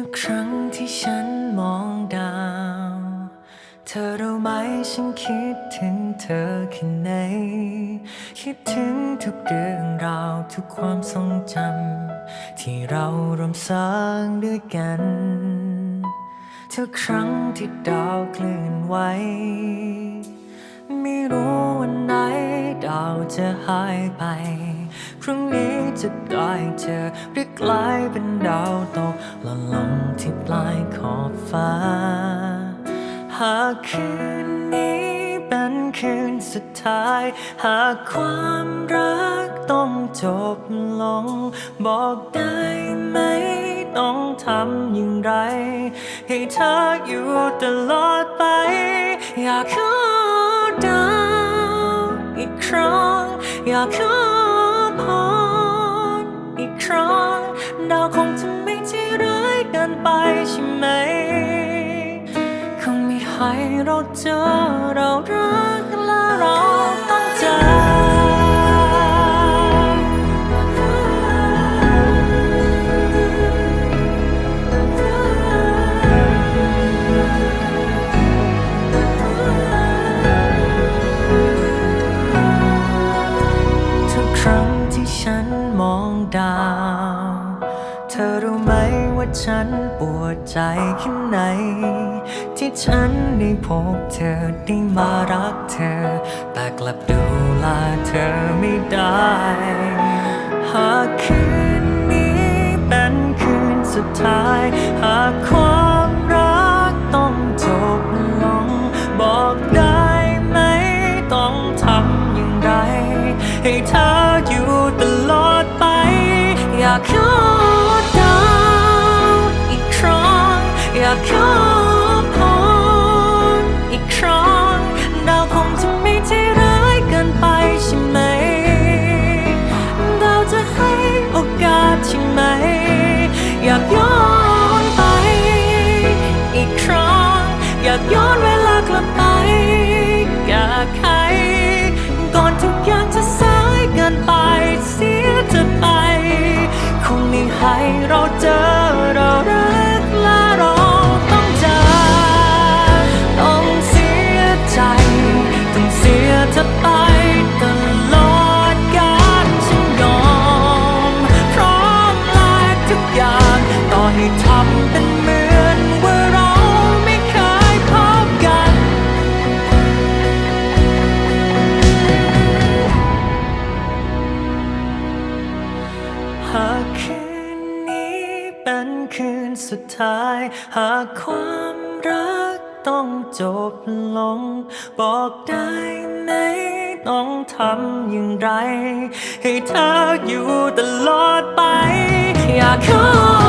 ทุกครั้งที่ฉันมองดาว เธอรู้ไหมฉันคิดถึงเธอแค่ไหน คิดถึงทุกเรื่องราวทุกความทรงจำที่เราร่วมสร้างด้วยกันทุกครั้งที่ดาวเคลื่อนไหวไม่รู้วันไหนดาวจะหายไป พรุ่งนี้จะได้เจอหรือกลายเป็นดาวตกหล่นลงที่ปลายขอบฟ้า หากคืนนี้เป็นคืนสุดท้าย หากความรักต้องจบลง บอกได้ไหมต้องทำอย่างไร ให้เธออยู่ตลอดไป อยากขอดาวอีกครั้งอยากขอ ดาวคงจะไม่ใจร้ายเกินไปใช่ไหม คงไม่ให้เราเจอเรารักและเราต้องจากทุกครั้งที่ฉันมองดาว ธอรู้ไหมว่าฉันปวดใจแค่ไหน ที่ฉันได้พบเธอได้มารักเธอ แต่กลับดูแลเธอไม่ได้ หากคืนนี้เป็นคืนสุดท้าย หากความรักต้องจบลง บอกได้ไหมต้องทำอย่างไร ให้เธอากคืนนี้เป็นคืนสุดท้าย หากความรักต้องจบลง บอกได้ไหมต้องทำอย่างไร ให้เธออยู่ตลอดไป อยากขอ